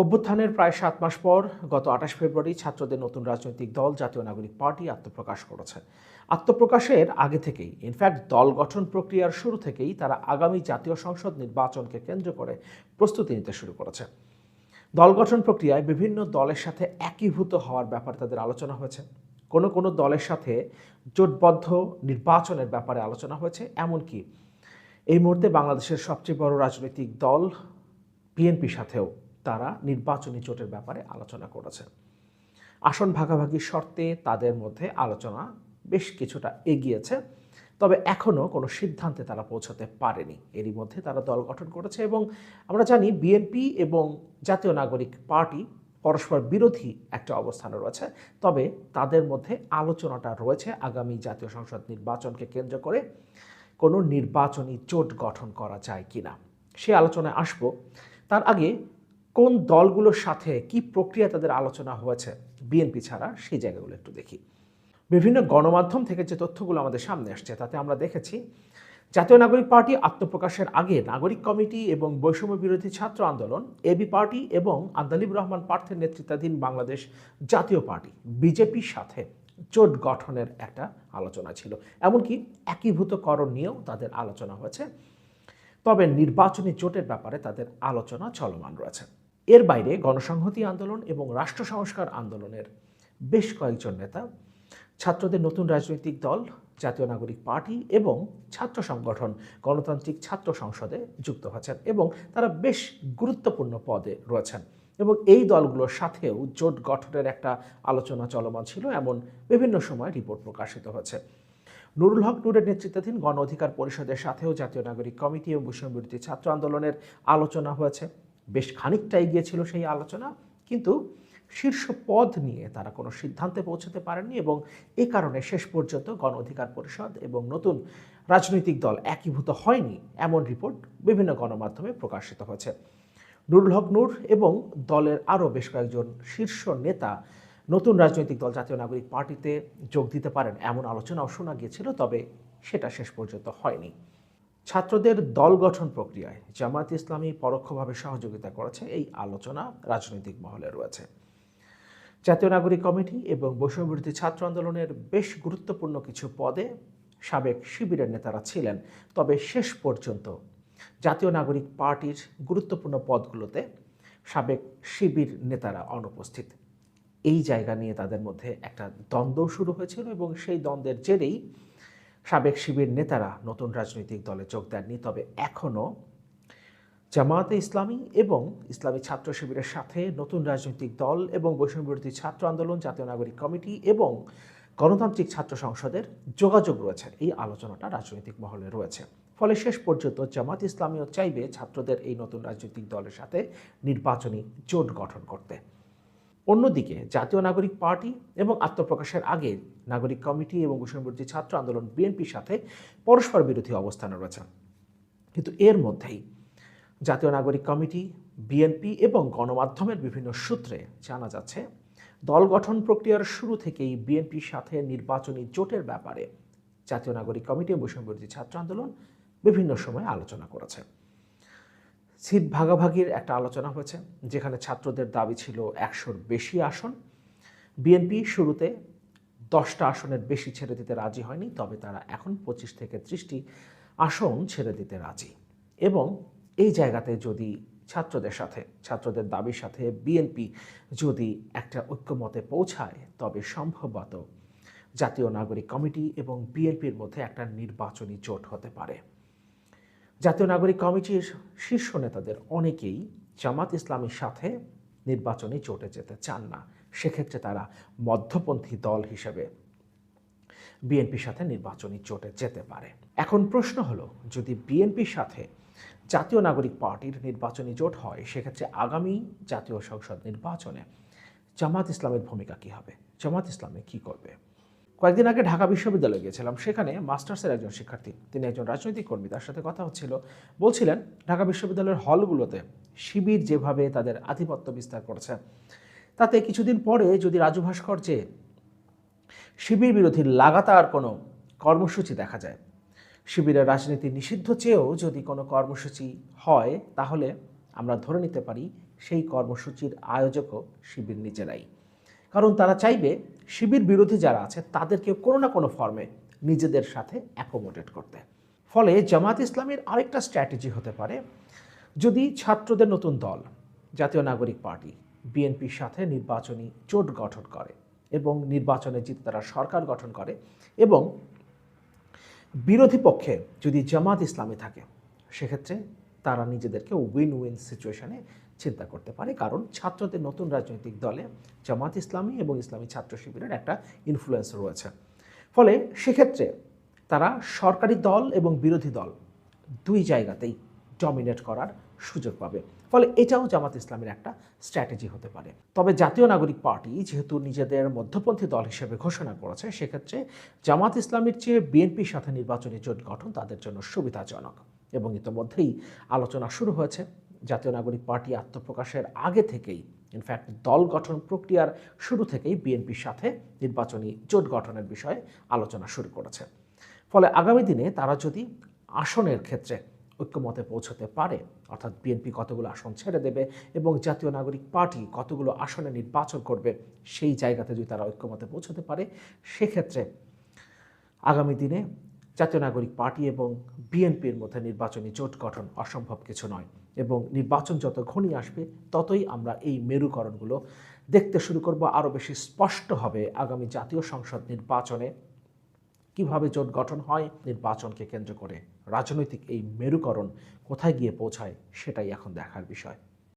অভ্যুত্থানের প্রায় সাত মাস পর গত আঠাশ ফেব্রুয়ারি ছাত্রদের নতুন রাজনৈতিক দল, জাতীয় নাগরিক পার্টি আত্মপ্রকাশ করেছে। আত্মপ্রকাশের আগে থেকেই ইনফ্যাক্ট দল গঠন প্রক্রিয়ার শুরু থেকেই তারা আগামী জাতীয় সংসদ নির্বাচনকে কেন্দ্র করে প্রস্তুতি নিতে শুরু করেছে। দল গঠন প্রক্রিয়ায় বিভিন্ন দলের সাথে একীভূত হওয়ার ব্যাপারে তাদের আলোচনা হয়েছে। কোনো কোনো দলের সাথে জোটবদ্ধ নির্বাচনের ব্যাপারে আলোচনা হয়েছে, এমনকি এই মুহূর্তে বাংলাদেশের সবচেয়ে বড় রাজনৈতিক দল, বিএনপির সাথেও। তারা নির্বাচনী জোটের ব্যাপারে আলোচনা করেছে। আসন ভাগাভাগি শর্তে তাদের মধ্যে আলোচনা বেশ কিছুটা এগিয়েছে, তবে এখনও কোনো সিদ্ধান্তে তারা পৌঁছাতে পারেনি। এরই মধ্যে তারা দল গঠন করেছে এবং আমরা জানি বিএনপি এবং জাতীয় নাগরিক পার্টি পরস্পর বিরোধী একটা অবস্থানে রয়েছে, তবে তাদের মধ্যে আলোচনাটা রয়েছে আগামী জাতীয় সংসদ নির্বাচনকে কেন্দ্র করে কোনো নির্বাচনী জোট গঠন করা যায় কিনা। সে আলোচনায় আসব। তার আগে কোন দলগুলোর সাথে কি প্রক্রিয়া তাদের আলোচনা হয়েছে? বিএনপি ছাড়া সেই জায়গাগুলো একটু দেখি। বিভিন্ন গণমাধ্যম থেকে যে তথ্যগুলো আমাদের সামনে আসছে, তাতে আমরা দেখেছি জাতীয় নাগরিক পার্টি আত্মপ্রকাশের আগে নাগরিক কমিটি এবং বৈষম্য বিরোধী ছাত্র আন্দোলন এবি পার্টি এবং আন্দালিব রহমান পার্থের নেতৃত্বাধীন বাংলাদেশ জাতীয় পার্টি বিজেপির সাথে জোট গঠনের একটা আলোচনা ছিল। এমনকি একীভূতকরণ নিয়েও তাদের আলোচনা হয়েছে। তবে নির্বাচনী জোটের ব্যাপারে তাদের আলোচনা চলমান রয়েছে। এর বাইরে গণসংহতি আন্দোলন এবং রাষ্ট্র সংস্কার আন্দোলনের বেশ কয়েকজন নেতা, ছাত্রদের নতুন রাজনৈতিক দল, জাতীয় নাগরিক পার্টি এবং ছাত্র সংগঠন গণতান্ত্রিক ছাত্র সংসদে যুক্ত হয়েছেন এবং তারা বেশ গুরুত্বপূর্ণ পদে রয়েছেন এবং এই দলগুলোর সাথেও জোট গঠনের একটা আলোচনা চলমান ছিল এমন বিভিন্ন সময় রিপোর্ট প্রকাশিত হয়েছে। নুরুল হক নুরের নেতৃত্বাধীন গণ অধিকার পরিষদের সাথেও জাতীয় নাগরিক কমিটি ও বৈষম্য ছাত্র আন্দোলনের আলোচনা হয়েছে। বেশ খানিকটা এগিয়ে ছিল সেই আলোচনা, কিন্তু শীর্ষ পদ নিয়ে তারা কোনো সিদ্ধান্তে পৌঁছতে পারেননি এবং এ কারণে শেষ পর্যন্ত গণ অধিকার পরিষদ এবং নতুন রাজনৈতিক দল একীভূত হয়নি, এমন রিপোর্ট বিভিন্ন গণমাধ্যমে প্রকাশিত হয়েছে। নুরুল হক নূর এবং দলের আরও বেশ কয়েকজন শীর্ষ নেতা নতুন রাজনৈতিক দল, জাতীয় নাগরিক পার্টিতে যোগ দিতে পারেন, এমন আলোচনাও শোনা গিয়েছিল, তবে সেটা শেষ পর্যন্ত হয়নি। ছাত্রদের দল গঠন প্রক্রিয়ায় জামায়াত ইসলামী পরোক্ষভাবে সহযোগিতা করেছে, এই আলোচনা রাজনৈতিক মহলে রয়েছে। জাতীয় নাগরিক কমিটি এবং বৈষম্যবিরোধী ছাত্র আন্দোলনের বেশ গুরুত্বপূর্ণ কিছু পদে সাবেক শিবিরের নেতারা ছিলেন। তবে শেষ পর্যন্ত জাতীয় নাগরিক পার্টির গুরুত্বপূর্ণ পদগুলোতে সাবেক শিবির নেতারা অনুপস্থিত। এই জায়গা নিয়ে তাদের মধ্যে একটা দ্বন্দ্ব শুরু হয়েছিল এবং সেই দ্বন্দ্বের জেরেই সাবেক শিবির নেতারা নতুন রাজনৈতিক দলে যোগ দেননি, তবে এখনও জামায়াতে ইসলামী এবং ইসলামী ছাত্র শিবিরের সাথে নতুন রাজনৈতিক দল এবং বৈষম্যবিরোধী ছাত্র আন্দোলন, জাতীয় নাগরিক কমিটি এবং গণতান্ত্রিক ছাত্র সংসদের যোগাযোগ রয়েছে। এই আলোচনাটা রাজনৈতিক মহলে রয়েছে। ফলে শেষ পর্যন্ত জামাত ইসলামীও চাইবে ছাত্রদের এই নতুন রাজনৈতিক দলের সাথে নির্বাচনী জোট গঠন করতে। অন্যদিকে, জাতীয় নাগরিক পার্টি এবং আত্মপ্রকাশের আগে নাগরিক কমিটি এবং বৈষম্যবিরোধী ছাত্র আন্দোলন বিএনপির সাথে পরস্পর বিরোধী অবস্থানে রয়েছে। কিন্তু এর মধ্যেই জাতীয় নাগরিক কমিটি, বিএনপি এবং গণমাধ্যমের বিভিন্ন সূত্রে জানা যাচ্ছে, দল গঠন প্রক্রিয়ার শুরু থেকেই বিএনপির সাথে নির্বাচনী জোটের ব্যাপারে জাতীয় নাগরিক কমিটি এবং বৈষম্যবিরোধী ছাত্র আন্দোলন বিভিন্ন সময় আলোচনা করেছে। সিট ভাগাভাগির একটা আলোচনা হয়েছে, যেখানে ছাত্রদের দাবি ছিল একশোর বেশি আসন। বিএনপি শুরুতে দশটা আসনের বেশি ছেড়ে দিতে রাজি হয়নি, তবে তারা এখন পঁচিশ থেকে ত্রিশটি আসন ছেড়ে দিতে রাজি। এবং এই জায়গাতে যদি ছাত্রদের সাথে, ছাত্রদের দাবির সাথে বিএনপি যদি একটা ঐক্যমতে পৌঁছায়, তবে সম্ভবত জাতীয় নাগরিক কমিটি এবং বিএনপির মধ্যে একটা নির্বাচনী জোট হতে পারে। জাতীয় নাগরিক কমিটির শীর্ষ নেতাদের অনেকেই জামাত ইসলামীর সাথে নির্বাচনী জোটে যেতে চান না। সেক্ষেত্রে তারা মধ্যপন্থী দল হিসেবে বিএনপির সাথে নির্বাচনী জোটে যেতে পারে। এখন প্রশ্ন হলো, যদি বিএনপির সাথে জাতীয় নাগরিক পার্টির নির্বাচনী জোট হয়, সেক্ষেত্রে আগামী জাতীয় সংসদ নির্বাচনে জামাত ইসলামের ভূমিকা কী হবে? জামাত ইসলামে কী করবে? কয়েকদিন আগে ঢাকা বিশ্ববিদ্যালয়ে গিয়েছিলাম। সেখানে মাস্টার্সের একজন শিক্ষার্থী, তিনি একজন রাজনৈতিক কর্মী, তার সাথে কথা হচ্ছিল। বলছিলেন, ঢাকা বিশ্ববিদ্যালয়ের হলগুলোতে শিবির যেভাবে তাদের আধিপত্য বিস্তার করেছে, তাতে কিছুদিন পরে যদি রাজু ভাস্কর্যে শিবির বিরোধী লাগাতার কোনো কর্মসূচি দেখা যায়, শিবিরের রাজনীতি নিষিদ্ধ চেয়েও যদি কোনো কর্মসূচি হয়, তাহলে আমরা ধরে নিতে পারি সেই কর্মসূচির আয়োজকও শিবির নিজেরাই। কারণ তারা চাইবে শিবির বিরোধী যারা আছে, তাদেরকে কোনো না কোনো ফর্মে নিজেদের সাথে অ্যাকোমোডেট করতে। ফলে জামাত ইসলামের আরেকটা স্ট্র্যাটেজি হতে পারে, যদি ছাত্রদের নতুন দল, জাতীয় নাগরিক পার্টি, বিএনপির সাথে নির্বাচনী জোট গঠন করে এবং নির্বাচনে জিতে তারা সরকার গঠন করে এবং বিরোধী পক্ষে যদি জামাত ইসলামী থাকে, সেক্ষেত্রে তারা নিজেদেরকে উইন উইন সিচুয়েশনে চিন্তা করতে পারে। কারণ ছাত্রদের নতুন রাজনৈতিক দলে জামাত ইসলামী এবং ইসলামী ছাত্র শিবিরের একটা ইনফ্লুয়েন্স রয়েছে। ফলে সেক্ষেত্রে তারা সরকারি দল এবং বিরোধী দল দুই জায়গাতেই ডমিনেট করার সুযোগ পাবে। ফলে এটাও জামাত ইসলামের একটা স্ট্র্যাটেজি হতে পারে। তবে জাতীয় নাগরিক পার্টি যেহেতু নিজেদের মধ্যপন্থী দল হিসেবে ঘোষণা করেছে, সেক্ষেত্রে জামাত ইসলামের চেয়ে বিএনপির সাথে নির্বাচনী জোট গঠন তাদের জন্য সুবিধাজনক। এবং ইতোমধ্যেই আলোচনা শুরু হয়েছে। জাতীয় নাগরিক পার্টি আত্মপ্রকাশের আগে থেকেই ইনফ্যাক্ট দল গঠন প্রক্রিয়ার শুরু থেকেই বিএনপির সাথে নির্বাচনী জোট গঠনের বিষয়ে আলোচনা শুরু করেছে। ফলে আগামী দিনে তারা যদি আসনের ক্ষেত্রে ঐক্যমতে পৌঁছতে পারে, অর্থাৎ বিএনপি কতগুলো আসন ছেড়ে দেবে এবং জাতীয় নাগরিক পার্টি কতগুলো আসনে নির্বাচন করবে, সেই জায়গাতে যদি তারা ঐক্যমতে পৌঁছতে পারে, সেক্ষেত্রে আগামী দিনে জাতীয় নাগরিক পার্টি এবং বিএনপির মধ্যে নির্বাচনী জোট গঠন অসম্ভব কিছু নয় এবং নির্বাচন যত ঘনিয়ে আসবে, ততই আমরা এই মেরুকরণগুলো দেখতে শুরু করব। আরও বেশি স্পষ্ট হবে আগামী জাতীয় সংসদ নির্বাচনে কীভাবে জোট গঠন হয়, নির্বাচনকে কেন্দ্র করে রাজনৈতিক এই মেরুকরণ কোথায় গিয়ে পৌঁছায় সেটাই এখন দেখার বিষয়।